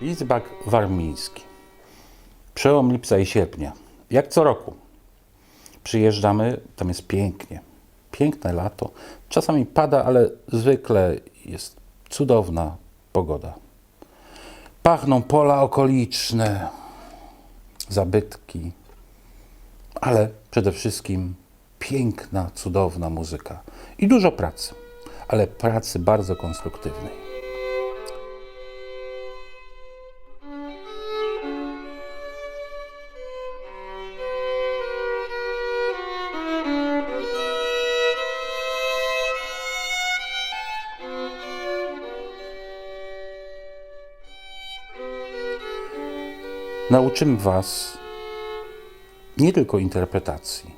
Lidzbak Warmiński. Przełom lipca i sierpnia. Jak co roku. Przyjeżdżamy, tam jest pięknie. Piękne lato. Czasami pada, ale zwykle jest cudowna pogoda. Pachną pola okoliczne, zabytki, ale przede wszystkim piękna, cudowna muzyka i dużo pracy, ale pracy bardzo konstruktywnej. Nauczymy Was nie tylko interpretacji,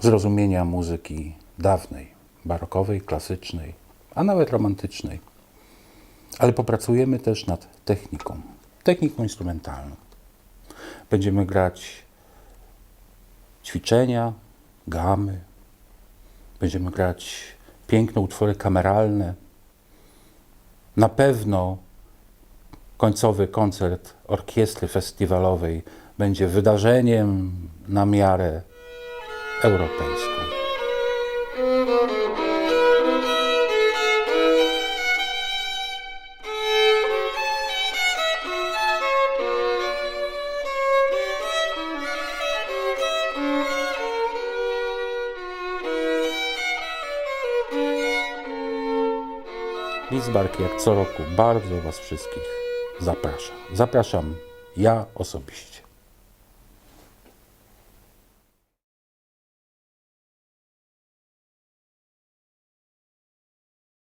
zrozumienia muzyki dawnej, barokowej, klasycznej, a nawet romantycznej, ale popracujemy też nad techniką, techniką instrumentalną. Będziemy grać ćwiczenia, gamy, będziemy grać piękne utwory kameralne. Na pewno końcowy koncert orkiestry festiwalowej będzie wydarzeniem na miarę europejską. Lidzbark jak co roku bardzo Was wszystkich zapraszam. Zapraszam ja osobiście.